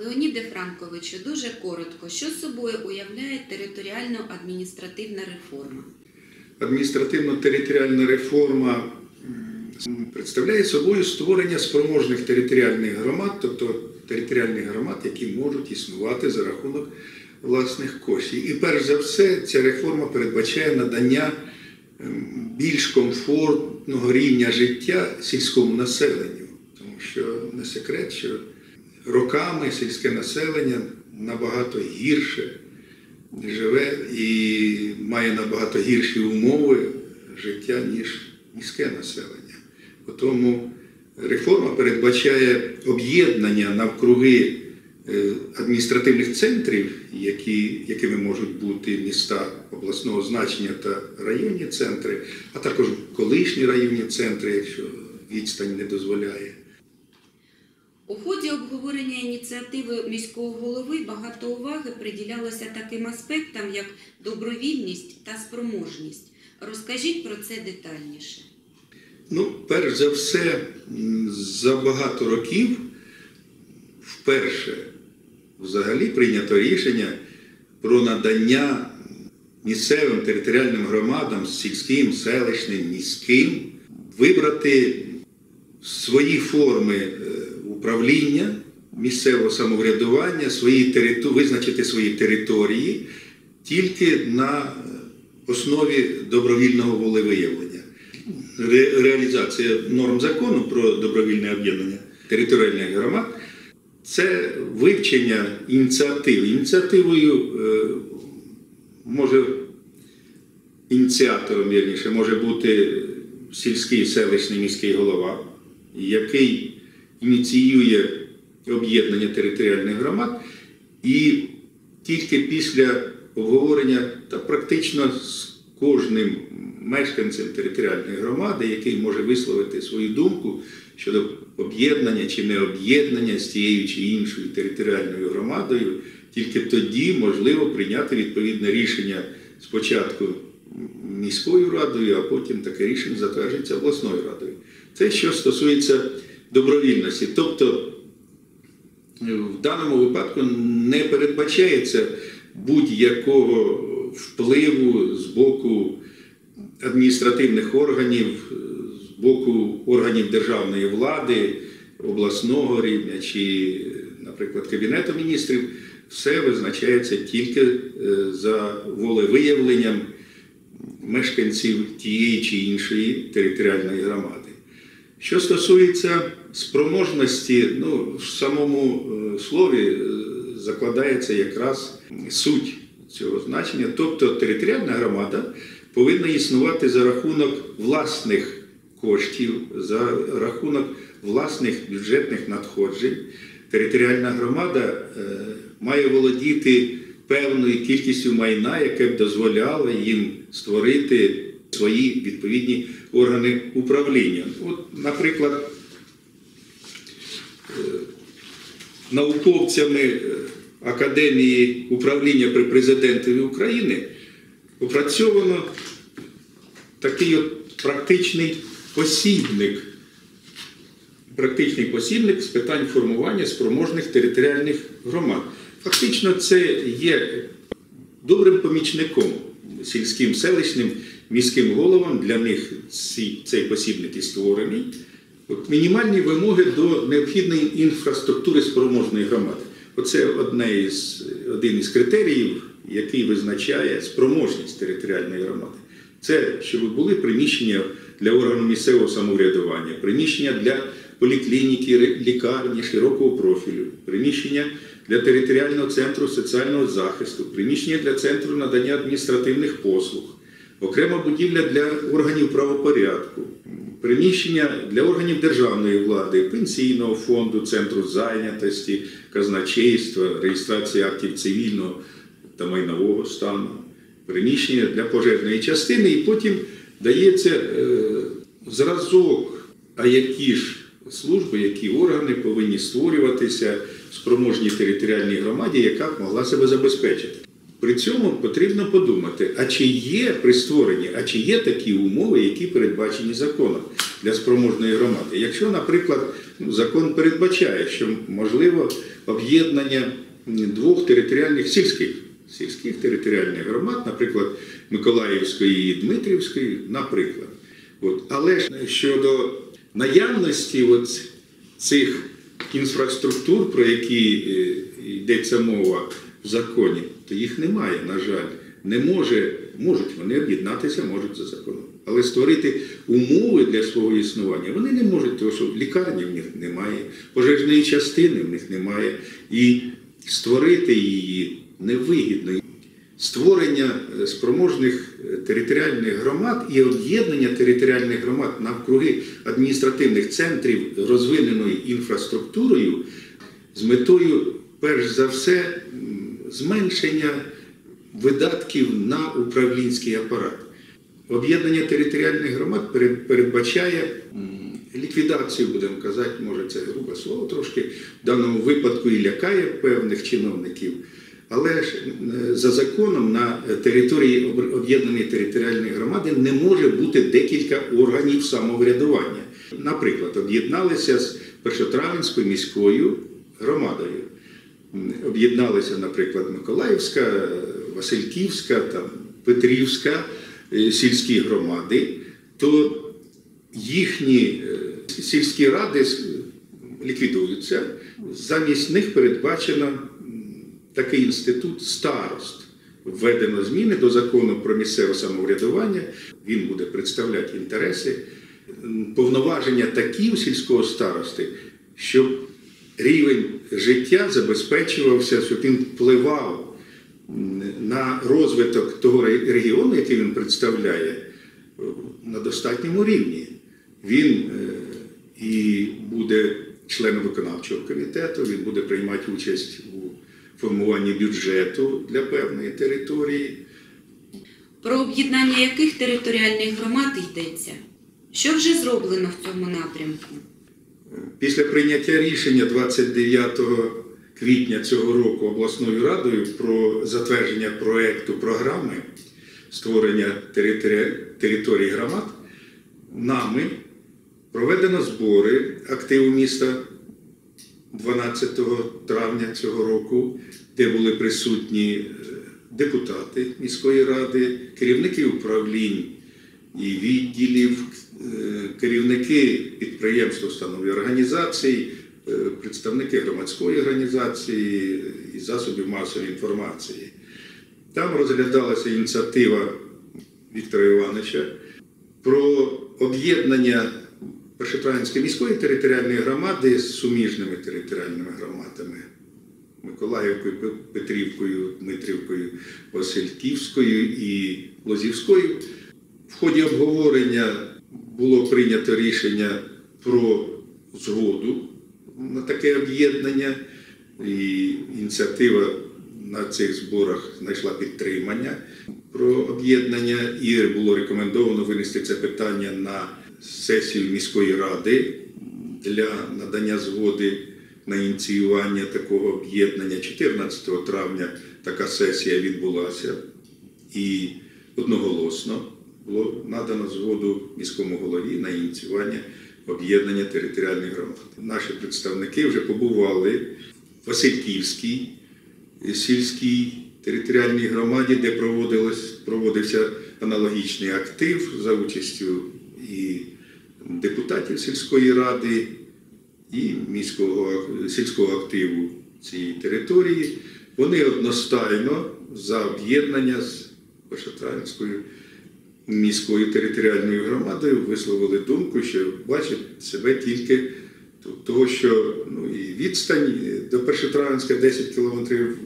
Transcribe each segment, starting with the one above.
Леоніде Франковичу, дуже коротко, що собою уявляє територіально-адміністративна реформа? Адміністративно-територіальна реформа представляє собою створення спроможних територіальних громад, тобто територіальних громад, які можуть існувати за рахунок власних коштів. І перш за все, ця реформа передбачає надання ем, більш комфортного рівня життя сільському населенню, тому що не секрет, що роками сільське населення набагато гірше живе і має набагато гірші умови життя, ніж міське населення. Тому реформа передбачає об'єднання навкруги е, адміністративних центрів, які, якими можуть бути міста обласного значення та районні центри, а також колишні районні центри, якщо відстань не дозволяє. У ході обговорення ініціативи міського голови багато уваги приділялося таким аспектам, як добровільність та спроможність. Розкажіть про це детальніше. Ну, перш за все, за багато років вперше взагалі прийнято рішення про надання місцевим територіальним громадам, сільським, селищним, міським, вибрати свої форми е, управління, місцевого самоврядування, свої визначити свої території тільки на основі добровільного волевиявлення. Ре- Реалізація норм закону про добровільне об'єднання територіальних громад це вивчення ініціативи. Ініціативою е, може ініціатором, вірніше, може бути сільський селищний міський голова, який ініціює об'єднання територіальних громад, і тільки після обговорення та практично з кожним мешканцем територіальної громади, який може висловити свою думку щодо об'єднання чи не об'єднання з тією чи іншою територіальною громадою, тільки тоді можливо прийняти відповідне рішення спочатку міською радою, а потім таке рішення затверджується обласною радою. Це що стосується добровільності. Тобто в даному випадку не передбачається будь-якого впливу з боку адміністративних органів, з боку органів державної влади, обласного рівня чи, наприклад, Кабінету міністрів, все визначається тільки е, за волевиявленням мешканців тієї чи іншої територіальної громади. Що стосується спроможності, ну, в самому е, слові е, закладається якраз суть цього значення. Тобто територіальна громада повинна існувати за рахунок власних коштів, за рахунок власних бюджетних надходжень. Територіальна громада е, має володіти певною кількістю майна, яке б дозволяло їм створити свої відповідні органи управління. От, наприклад, е, науковцями е, Академії управління при президентові України опрацьовано такий от практичний посібник. Практичний посібник з питань формування спроможних територіальних громад. Фактично, це є добрим помічником сільським селищним міським головам. Для них цей посібник і створений. Мінімальні вимоги до необхідної інфраструктури спроможної громади. Оце одне із, один із критеріїв, який визначає спроможність територіальної громади. Це щоб були приміщення для органу місцевого самоврядування, приміщення для поліклініки, лікарні широкого профілю, приміщення для територіального центру соціального захисту, приміщення для центру надання адміністративних послуг, окрема будівля для органів правопорядку, приміщення для органів державної влади, пенсійного фонду, центру зайнятості, казначейства, реєстрації актів цивільного та майнового стану, приміщення для пожежної частини, і потім дається е, зразок, а які ж служби, які органи повинні створюватися в спроможній територіальній громаді, яка б могла себе забезпечити. При цьому потрібно подумати, а чи є при створенні, а чи є такі умови, які передбачені законом для спроможної громади. Якщо, наприклад, ну, закон передбачає, що можливо об'єднання двох територіальних сільських сільських територіальних громад, наприклад, Миколаївської і Дмитрівської, наприклад. От. Але ж щодо наявності от цих інфраструктур, про які е, йдеться мова в законі, то їх немає, на жаль. Не може, можуть вони об'єднатися, можуть за законом. Але створити умови для свого існування вони не можуть, тому що лікарні в них немає, пожежної частини в них немає. І створити її невигідно. Створення е, спроможних е, територіальних громад і об'єднання територіальних громад навкруги адміністративних центрів розвиненою інфраструктурою з метою, перш за все, зменшення видатків на управлінський апарат. Об'єднання територіальних громад передбачає ліквідацію, будемо казати, може це грубе слово трошки, в даному випадку і лякає певних чиновників. Але ж за законом на території об'єднаної територіальної громади не може бути декілька органів самоврядування. Наприклад, об'єдналися з Першотравенською міською громадою. Об'єдналися, наприклад, Миколаївська, Васильківська, там, Петрівська е, сільські громади, то їхні е, сільські ради ліквідуються. Замість них передбачено такий інститут старост. Введено зміни до закону про місцеве самоврядування. Він буде представляти інтереси, повноваження такі у сільського старости, щоб рівень життя забезпечувався, щоб він впливав на розвиток того регіону, який він представляє, е, на достатньому рівні. Він е, і буде членом виконавчого комітету, він буде приймати участь у формуванні бюджету для певної території. Про об'єднання яких територіальних громад йдеться? Що вже зроблено в цьому напрямку? Після прийняття рішення 29 квітня цього року обласною радою про затвердження проекту програми створення територі- територій громад, нами проведено збори активу міста 12 травня цього року, де були присутні е, депутати міської ради, керівники управлінь і відділів, керівники підприємств, установ і організацій, е, представники громадської організації і засобів масової інформації. Там розглядалася ініціатива Віктора Івановича про об'єднання Першотравенської міської територіальної громади з суміжними територіальними громадами Миколаївкою, Петрівкою, Дмитрівкою, Васильківською і Лозівською. В ході обговорення було прийнято рішення про згоду на таке об'єднання, і ініціатива на цих зборах знайшла підтримання про об'єднання, і було рекомендовано винести це питання на сесію міської ради для надання згоди на ініціювання такого об'єднання. 14 травня така сесія відбулася і одноголосно було надано згоду міському голові на ініціювання об'єднання територіальних громад. Наші представники вже побували в Васильківській сільській територіальній громаді, де проводився аналогічний актив за участю і депутатів сільської ради, і міського сільського активу цієї території. Вони одностайно за об'єднання з Першотравенською міською територіальною громадою висловили думку, що бачать себе тільки того, що ну, і відстань до Першотравенська 10 кілометрів,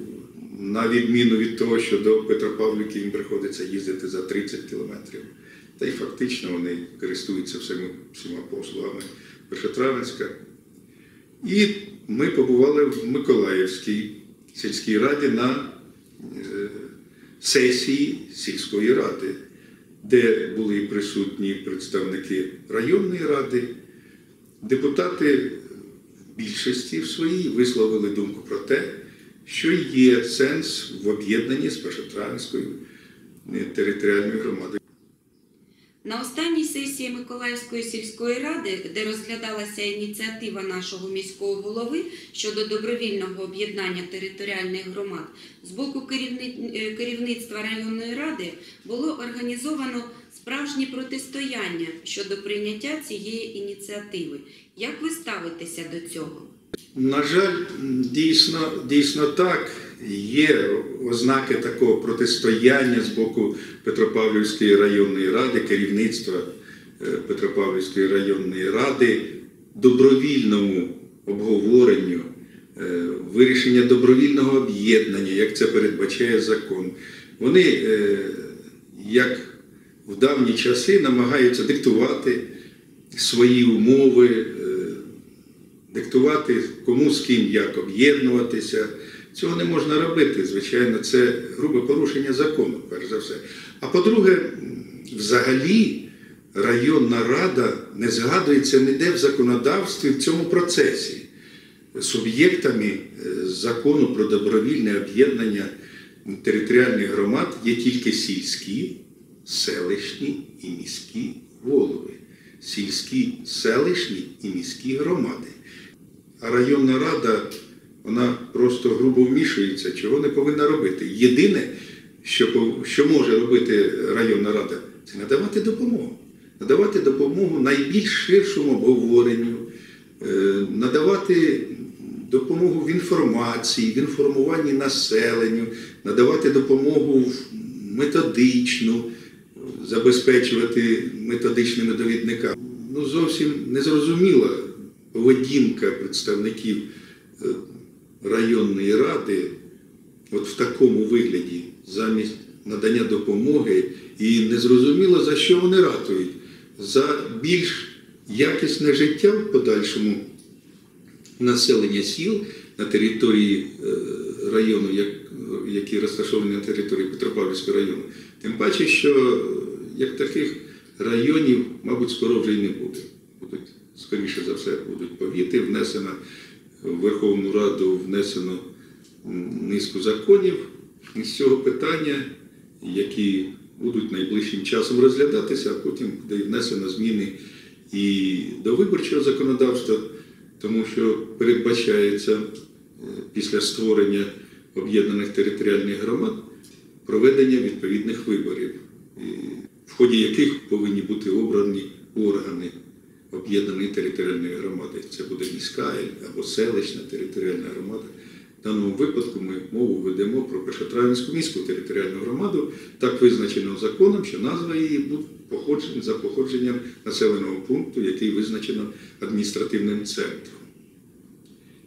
на відміну від того, що до Петропавлівки їм приходиться їздити за 30 кілометрів. Та й фактично вони користуються всіма, всіма послугами Першотравенська. І ми побували в Миколаївській сільській раді на е, сесії сільської ради, де були присутні представники районної ради. Депутати більшості в своїй висловили думку про те, що є сенс в об'єднанні з Першотравенською е, територіальною громадою. На останній сесії Миколаївської сільської ради, де розглядалася ініціатива нашого міського голови щодо добровільного об'єднання територіальних громад, з боку е, керівництва районної ради було організовано справжнє протистояння щодо прийняття цієї ініціативи. Як ви ставитеся до цього? На жаль, дійсно, дійсно так. Є ознаки такого протистояння з боку Петропавлівської районної ради, керівництва е, Петропавлівської районної ради, добровільному обговоренню, е, вирішення добровільного об'єднання, як це передбачає закон. Вони, е, як в давні часи, намагаються диктувати свої умови. диктувати кому з ким як об'єднуватися. Цього не можна робити. Звичайно, це грубе порушення закону, перш за все. А по-друге, взагалі районна рада не згадується ніде в законодавстві в цьому процесі. Суб'єктами е, закону про добровільне об'єднання територіальних громад є тільки сільські, селищні і міські голови. Сільські, селищні і міські громади. А районна рада, вона просто грубо вмішується, чого не повинна робити. Єдине, що, що може робити районна рада, це надавати допомогу. Надавати допомогу найбільш ширшому обговоренню, е, надавати допомогу в інформації, в інформуванні населенню, надавати допомогу методичну, забезпечувати методичними довідниками. Ну, зовсім незрозуміла поведінка представників е, районної ради от в такому вигляді, замість надання допомоги, і незрозуміло, за що вони ратують. За більш якісне життя в подальшому населення сіл на території е, району, як, які розташовані на території Петропавлівського району. Тим паче, що е, як таких районів, мабуть, скоро вже й не буде. Будуть, скоріше за все, будуть повіти, внесено в Верховну Раду внесено низку законів. Із цього питання, які будуть найближчим часом розглядатися, а потім буде внесено зміни і до виборчого законодавства, тому що передбачається е, після створення об'єднаних територіальних громад проведення відповідних виборів, в ході яких повинні бути обрані органи об'єднаної територіальної громади. Це буде міська або селищна територіальна громада. В даному випадку ми мову ведемо про Першотравенську міську територіальну громаду, так визначено законом, що назва її буде походжен- за походженням населеного пункту, який визначено адміністративним центром.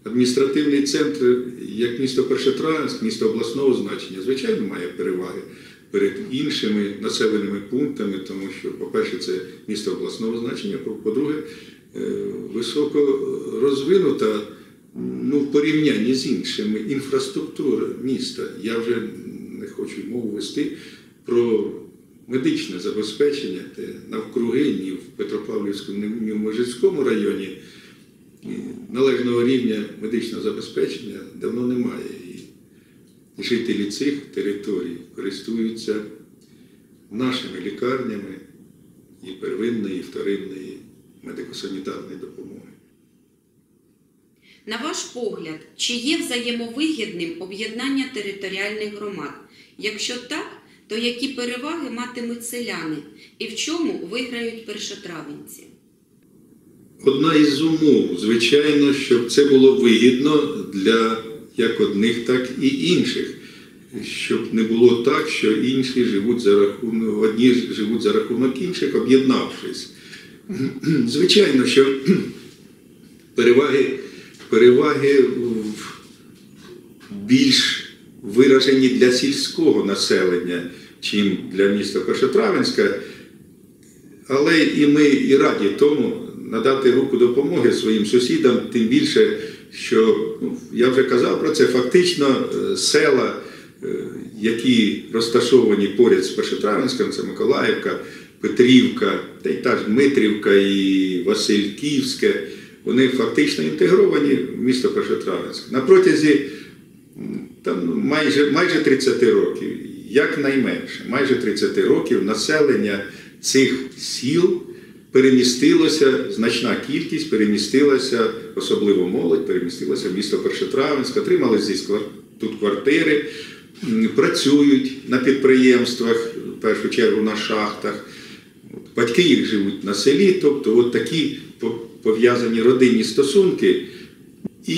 Адміністративний центр, як місто Першотравенськ, місто обласного значення, звичайно, має переваги перед іншими населеними пунктами, тому що, по-перше, це місто обласного значення, по- по-друге, е, високо розвинута ну, в порівнянні з іншими інфраструктура міста. Я вже не хочу мову вести про медичне забезпечення, де навкруги ні в Петропавлівському, ні в Межицькому районі належного рівня медичного забезпечення давно немає. Жителі цих територій користуються нашими лікарнями і первинної, і вторинної медико-санітарної допомоги. На ваш погляд, чи є взаємовигідним об'єднання територіальних громад? Якщо так, то які переваги матимуть селяни і в чому виграють першотравенці? Одна із умов, звичайно, щоб це було вигідно для як одних, так і інших. Щоб не було так, що інші живуть за рахунок, одні живуть за рахунок інших, об'єднавшись. Звичайно, що переваги, переваги більш виражені для сільського населення, чим для міста Першотравенська. Але і ми і раді тому надати руку допомоги своїм сусідам, тим більше, що ну, я вже казав про це, фактично е, села, е, які розташовані поряд з Першотравенськом, це Миколаївка, Петрівка, та й та ж Дмитрівка і Васильківське, вони фактично інтегровані в місто Першотравенськ. На протязі там майже, майже 30 років, якнайменше, майже 30 років населення цих сіл перемістилося, значна кількість перемістилася, особливо молодь, перемістилася в місто Першотравенськ, отримали здесь тут квартири, працюють на підприємствах, в першу чергу на шахтах. Батьки їх живуть на селі, тобто от такі пов'язані родинні стосунки. І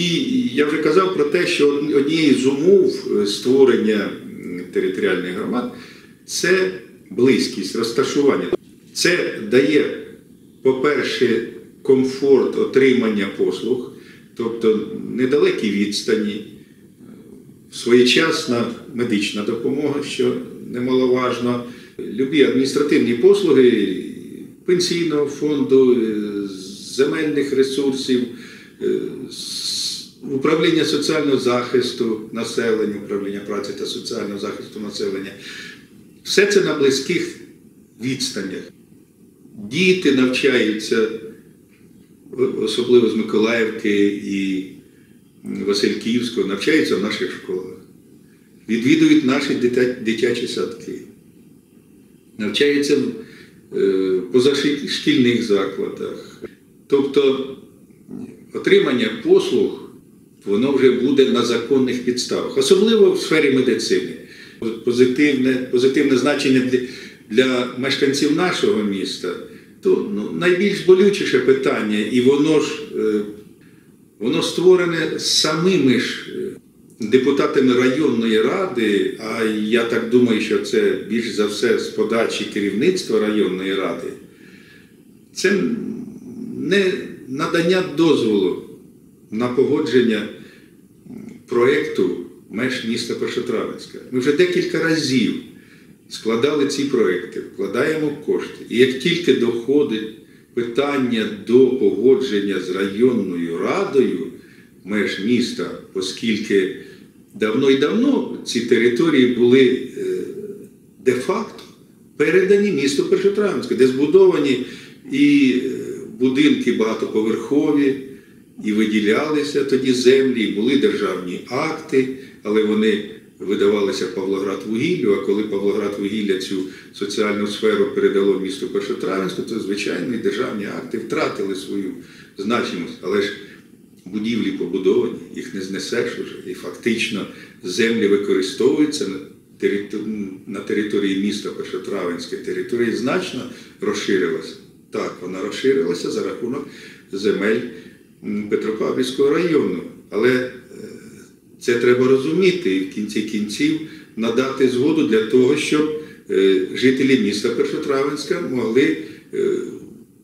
я вже казав про те, що однією з умов е, створення територіальних громад це близькість, розташування. Це дає, по-перше, комфорт отримання послуг, тобто недалекі відстані, своєчасна медична допомога, що немаловажно, любі адміністративні послуги пенсійного фонду, е, земельних ресурсів, е, управління соціального захисту населення, управління праці та соціального захисту населення. Все це на близьких відстанях. Діти навчаються, особливо з Миколаївки і Васильківського, навчаються в наших школах, відвідують наші дитя- дитячі садки, навчаються в е, позашкільних закладах. Тобто отримання послуг воно вже буде на законних підставах, особливо в сфері медицини. Позитивне, позитивне значення для, мешканців нашого міста, то ну, найбільш болючіше питання, і воно ж е, воно створене самими ж е, депутатами районної ради, а я так думаю, що це більш за все з подачі керівництва районної ради. Це не надання дозволу на погодження проєкту меж міста Першотравенська. Ми вже декілька разів складали ці проекти, вкладаємо кошти. І як тільки доходить питання до погодження з районною радою меж міста, оскільки давно і давно ці території були е, де-факто передані місту Першотравенське, де збудовані і е, будинки багатоповерхові, і виділялися тоді землі, і були державні акти, але вони видавалися Павлоград вугіллю. А коли Павлоград вугілля цю соціальну сферу передало місту Першотравенську, то звичайно і державні акти втратили свою значимість. Але ж будівлі побудовані, їх не знесеш уже. І фактично землі використовуються на території міста Першотравенське. Територія значно розширилася. Так, вона розширилася за рахунок земель Петропавлівського району. Але це треба розуміти і в кінці кінців надати згоду для того, щоб е, жителі міста Першотравенська могли е,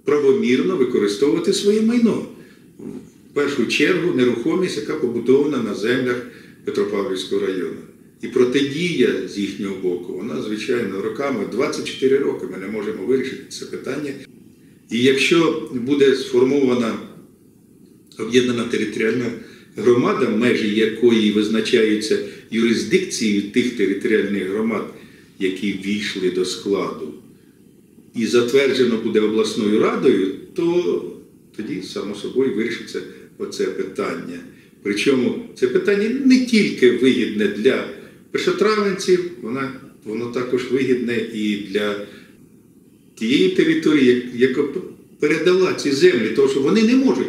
правомірно використовувати своє майно. В першу чергу нерухомість, яка побудована на землях Петропавлівського району. І протидія з їхнього боку, вона, звичайно, роками, 24 роки ми не можемо вирішити це питання. І якщо буде сформована об'єднана територіальна громада, межі якої визначаються юрисдикцією тих територіальних громад, які війшли до складу, і затверджено буде обласною радою, то тоді, само собою, вирішиться оце питання. Причому це питання не тільки вигідне для першотравенців, воно, воно також вигідне і для тієї території, яка передала ці землі, тому що вони не можуть.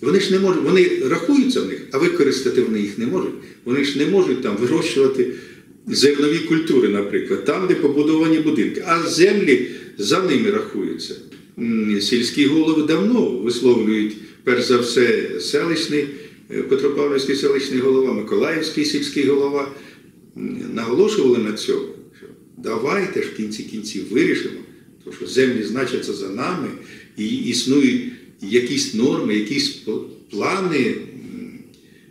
Вони ж не можуть, вони рахуються в них, а використати вони їх не можуть. Вони ж не можуть там вирощувати зернові культури, наприклад, там, де побудовані будинки, а землі за ними рахуються. Сільські голови давно висловлюють, перш за все, селищний, е, Петропавлівський селищний голова, Миколаївський сільський голова наголошували на цьому, що давайте ж в кінці кінців вирішимо, тому що землі значаться за нами, і існують якісь норми, якісь плани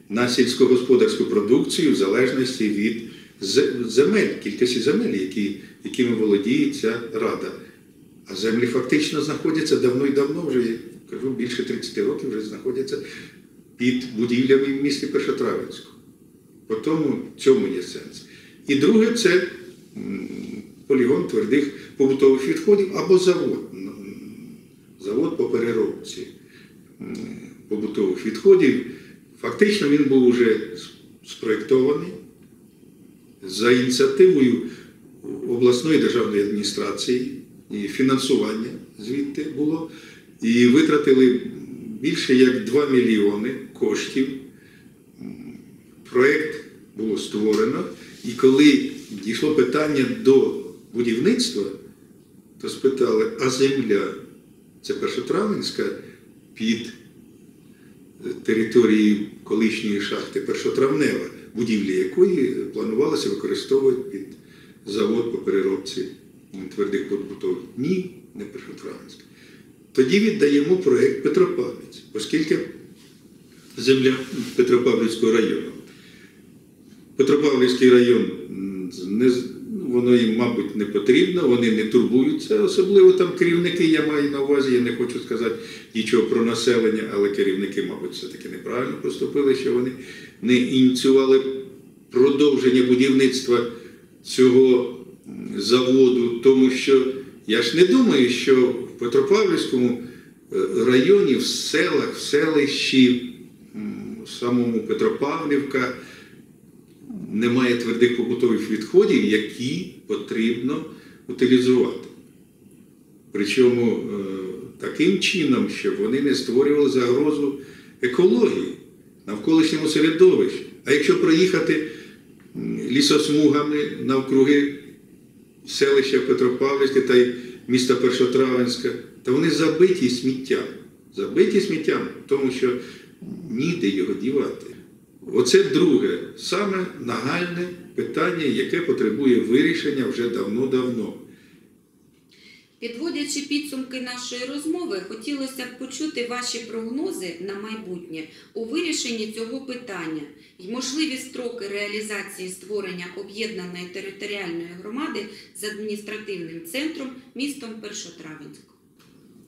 на сільськогосподарську продукцію в залежності від земель, кількості земель, які, якими володіє ця рада. А землі фактично знаходяться давно і давно, вже кажу, більше 30 років вже знаходяться під будівлями в місті Першотравенську. По тому цьому є сенс. І друге це полігон твердих побутових відходів або завод. Завод по переробці побутових відходів. Фактично він був вже спроєктований, за ініціативою обласної державної адміністрації і фінансування звідти було, і витратили більше як 2 мільйони коштів. Проєкт було створено, і коли дійшло питання до будівництва, то спитали, а земля це першотравенська під територією колишньої шахти Першотравнева, будівлі якої планувалося використовувати під завод по переробці твердих побутових. Ні, не Першотравенська. Тоді віддаємо проєкт Петропавлівці, оскільки земля Петропавлівського району. Петропавлівський район не, воно їм, мабуть, не потрібно, вони не турбуються, особливо там керівники, я маю на увазі, я не хочу сказати нічого про населення, але керівники, мабуть, все-таки неправильно поступили, що вони не ініціювали продовження будівництва цього заводу, тому що я ж не думаю, що в Петропавлівському е, районі, в селах, в селищі, в самому Петропавлівка, немає твердих побутових відходів, які потрібно утилізувати. Причому е, таким чином, щоб вони не створювали загрозу екології, навколишньому середовищі. А якщо проїхати лісосмугами навкруги селища Петропавлівське та й міста Першотравенська, то вони забиті сміттям. Забиті сміттям, тому що ніде його дівати. Оце друге, саме нагальне питання, яке потребує вирішення вже давно-давно. Підводячи підсумки нашої розмови, хотілося б почути ваші прогнози на майбутнє у вирішенні цього питання і можливі строки реалізації створення об'єднаної територіальної громади з адміністративним центром містом Першотравенськ.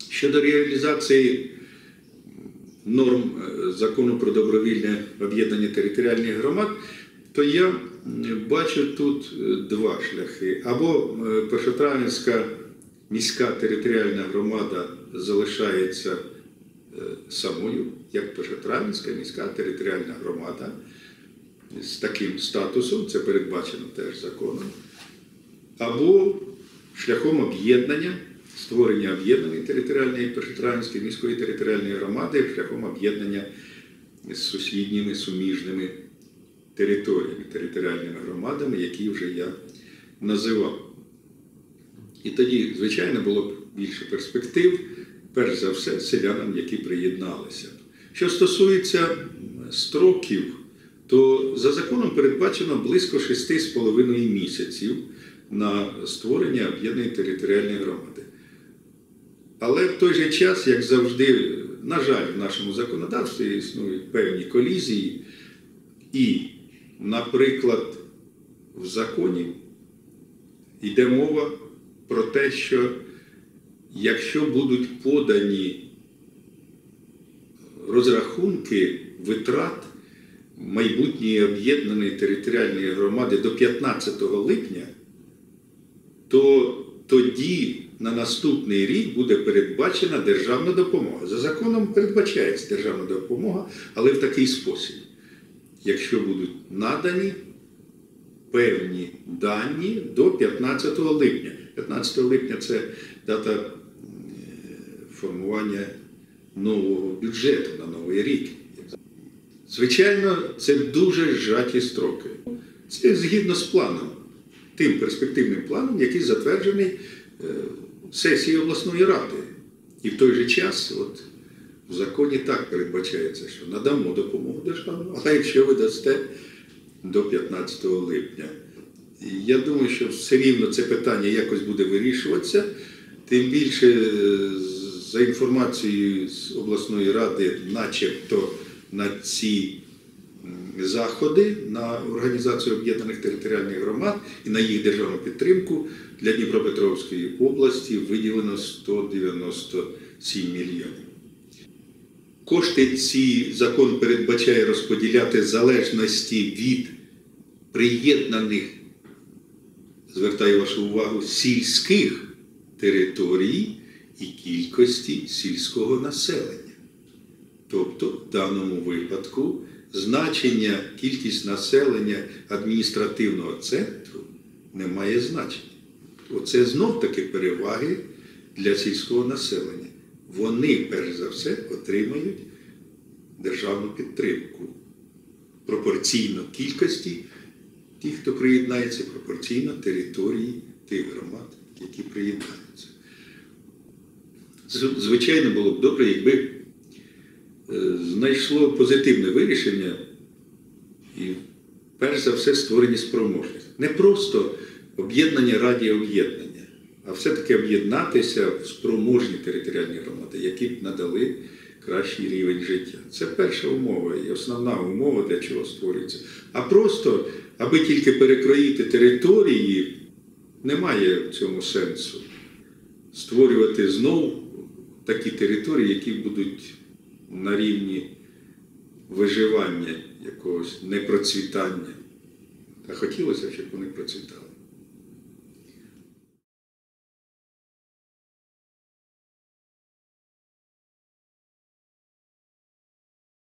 Щодо реалізації норм е, закону про добровільне об'єднання територіальних громад, то я бачу тут е, два шляхи. Або е, Першотравенська міська територіальна громада залишається самою, як Першотравенська міська територіальна громада з таким статусом, це передбачено теж законом, або шляхом об'єднання, створення об'єднаної територіальної Першотравенської міської територіальної громади, шляхом об'єднання з сусідніми суміжними територіями, територіальними громадами, які вже я називав. І тоді, звичайно, було б більше перспектив, перш за все, селянам, які приєдналися. Що стосується строків, то за законом передбачено близько 6,5 місяців на створення об'єднаної територіальної громади. Але в той же час, як завжди, на жаль, в нашому законодавстві існують певні колізії, і, наприклад, в законі йде мова про те, що якщо будуть подані розрахунки витрат майбутньої об'єднаної територіальної громади до 15 липня, то тоді на наступний рік буде передбачена державна допомога. За законом передбачається державна допомога, але в такий спосіб, якщо будуть надані певні дані до 15 липня. 15 липня це дата е, формування нового бюджету на новий рік. Звичайно, це дуже зжаті строки. Це згідно з планом, тим перспективним планом, який затверджений сесією обласної ради. І в той же час, от, в законі так передбачається, що надамо допомогу державну, але якщо ви дасте до 15 липня. Я думаю, що все рівно це питання якось буде вирішуватися. Тим більше, е, за інформацією з обласної ради, начебто на ці заходи на організацію об'єднаних територіальних громад і на їх державну підтримку для Дніпропетровської області виділено 197 мільйонів. Кошти ці закон передбачає розподіляти залежності від приєднаних, звертаю вашу увагу, сільських територій і кількості сільського населення. Тобто, в даному випадку значення, кількість населення адміністративного центру не має значення. Оце знов таки переваги для сільського населення. Вони, перш за все, отримають державну підтримку пропорційно кількості тих, хто приєднається, пропорційно території тих громад, які приєднаються. Звичайно, було б добре, якби знайшло позитивне вирішення і, перш за все, створення спроможних. Не просто об'єднання раді об'єднання, а все-таки об'єднатися в спроможні територіальні громади, які б надали кращий рівень життя. Це перша умова і основна умова, для чого створюється. А просто, аби тільки перекроїти території, немає в цьому сенсу. Створювати знов такі території, які будуть на рівні виживання якогось непроцвітання. А хотілося щоб вони процвітали.